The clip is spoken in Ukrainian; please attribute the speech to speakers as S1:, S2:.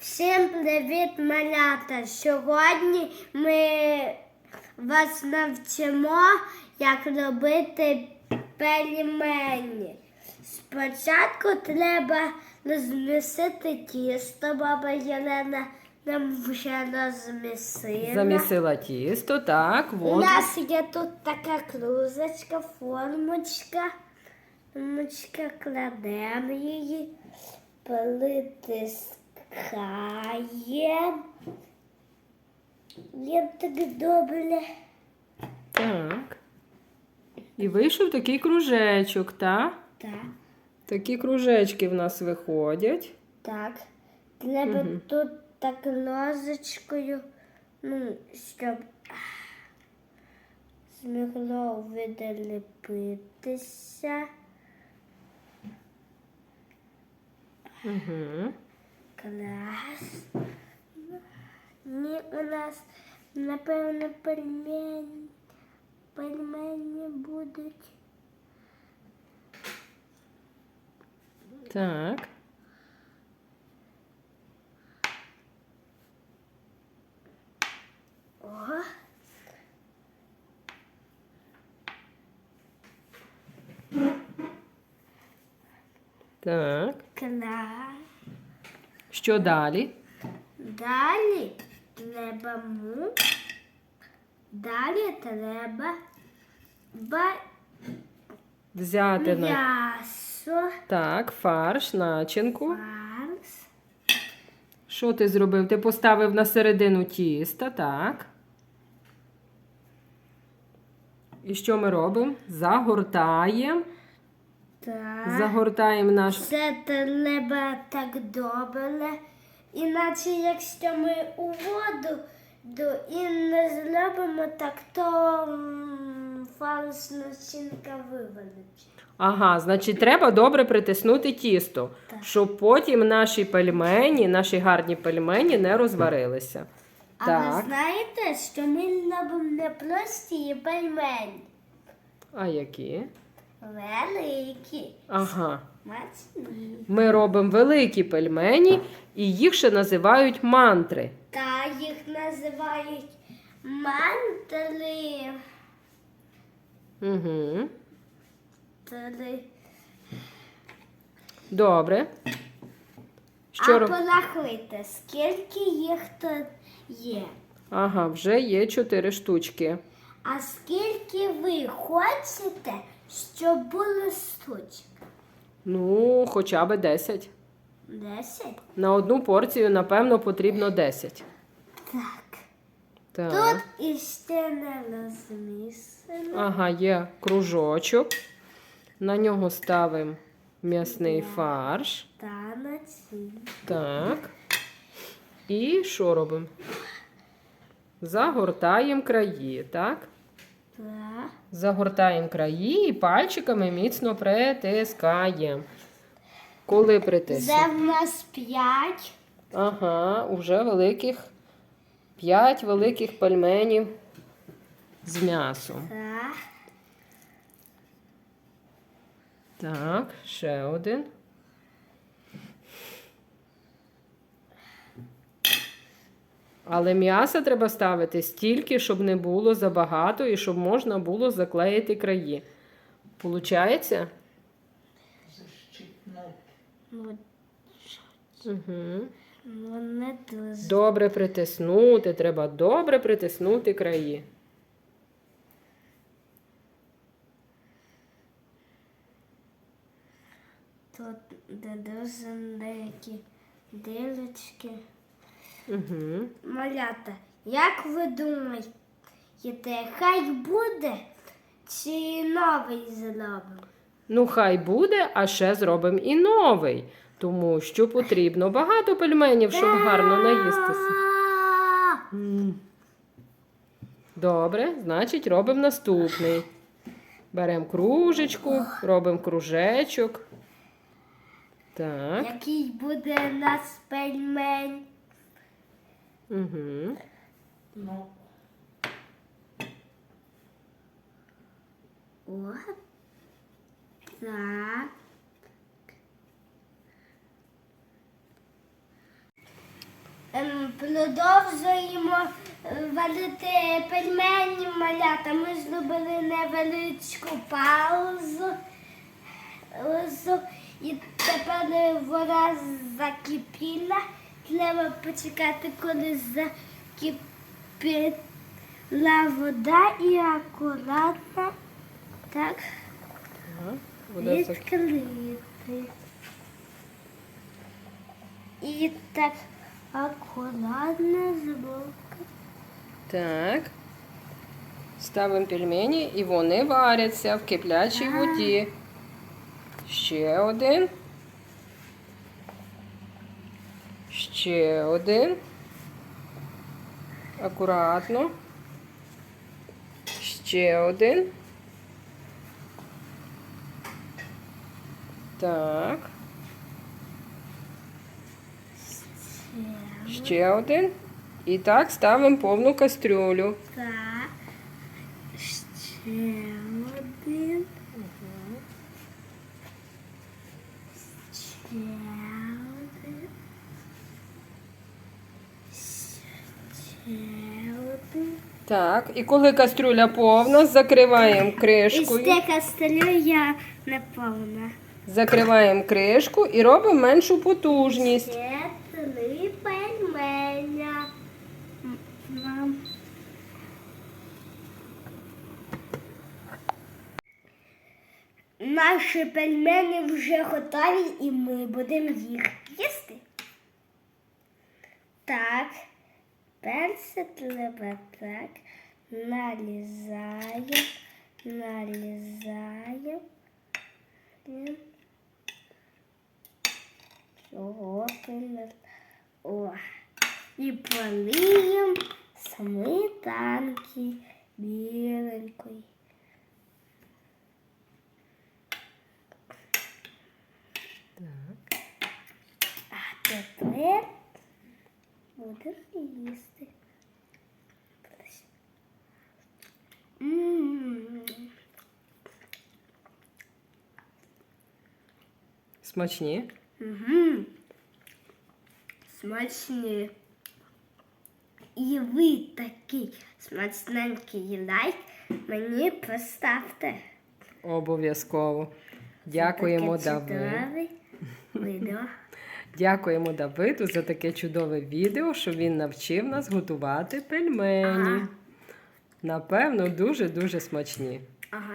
S1: Всім привіт, малята! Сьогодні ми вас навчимо, як робити пельмені. Спочатку треба розмісити тісто, баба Єлена нам вже розмісила.
S2: Замісила тісто, так,
S1: У нас є тут така кружечка, формочка. Формочка кладемо її, притискаємо. Є так добре.
S2: Так. І вийшов такий кружечок, так?
S1: Так,
S2: Такі кружечки в нас виходять.
S1: так. Треба тут так ложечкою, ну, щоб змогло видалепитися.
S2: Угу.
S1: Клас. Ні, у нас, напевно, пельмені. Пельмені будуть.
S2: Так.
S1: О.
S2: Так.
S1: Клас.
S2: Що далі?
S1: Далі треба му. Далі треба ба...
S2: Взяти на
S1: м'ясо.
S2: так, фарш, начинку.
S1: Фарс.
S2: Що ти зробив? Ти поставив на середину тіста, так. І що ми робимо? Загортаємо.
S1: Так.
S2: Загортаємо наш
S1: Це треба так добре. Іначе, якщо ми у воду і не зробимо так, то фарш начинка вивалить.
S2: Ага, значить, треба добре притиснути тісто,
S1: Так.
S2: щоб потім наші пельмені, наші гарні пельмені не розварилися.
S1: А
S2: так.
S1: ви знаєте, що ми робимо не прості пельмені,
S2: А які?
S1: Великі,
S2: Ага.
S1: смачні.
S2: Ми робимо великі пельмені, і їх ще називають мантри.
S1: Та їх називають мантри.
S2: Угу.
S1: Три.
S2: Добре.
S1: А
S2: Що роб...
S1: порахуйте, скільки їх тут є.
S2: Ага, вже є чотири штучки.
S1: А скільки ви хочете, щоб було штучок?
S2: Ну, хоча б 10.
S1: Десять?
S2: На одну порцію, напевно, потрібно 10.
S1: Так.
S2: Так.
S1: Тут іще не розмісено.
S2: Ага, є кружочок. На нього ставимо м'ясний фарш.
S1: Та на ці.
S2: Так. І що робимо? Загортаємо краї, так?
S1: Так.
S2: Загортаємо краї і пальчиками міцно притискаємо. Коли притиснемо?
S1: Це в нас п'ять.
S2: Ага, уже великих п'ять великих пельменів з м'ясом.
S1: Так.
S2: Так, ще один. Але м'яса треба ставити стільки, щоб не було забагато і щоб можна було заклеїти краї. Получається? Угу. Добре притиснути, треба добре притиснути краї.
S1: Тут де дуже деякі дилочки.
S2: Угу.
S1: Малята, як ви думаєте, хай буде чи новий зробимо?
S2: Ну, хай буде, а ще зробимо і новий, тому що потрібно багато пельменів, щоб гарно наїстися. М. Добре, значить, робимо наступний. Беремо кружечку, робимо кружечок. Так.
S1: Який буде у нас пельмень?
S2: Угу.
S1: От. Так. ем, продовжуємо е, варити пельмені малята. Ми зробили невеличку паузу. І тепер вода закипіла. Треба почекати, коли закипіла вода і акуратно так
S2: Ага, Вода
S1: відкрити. І так акуратно збоку.
S2: Так. Ставимо пельмені і вони варяться в киплячій воді. Ще один. Ще один. Акуратно. Ще один. Так. Ще один. І так ставимо повну кастрюлю.
S1: Так. Ще один. Ще один. Ще один.
S2: Так, і коли кастрюля повна, закриваємо
S1: І
S2: кришкою.
S1: ще кастрюля не повна.
S2: Закриваємо кришку і робимо меншу потужність.
S1: Ще три пельменя. Мам. Наші пельмені вже готові і ми будемо їх їсти. Так, перше треба так. Нарізаємо, нарізаємо. Не... О. І полиємо сметанки біленької. А тепер будемо їсти. М.
S2: Смачні.
S1: Угу. Смачні. І ви такий смачненький лайк мені поставте.
S2: Обов'язково. Дякуємо
S1: Таке
S2: Давиду.
S1: відео.
S2: Дякуємо Давиду за таке чудове відео, що він навчив нас готувати пельмені.
S1: Ага.
S2: Напевно, дуже-дуже смачні.
S1: Ага.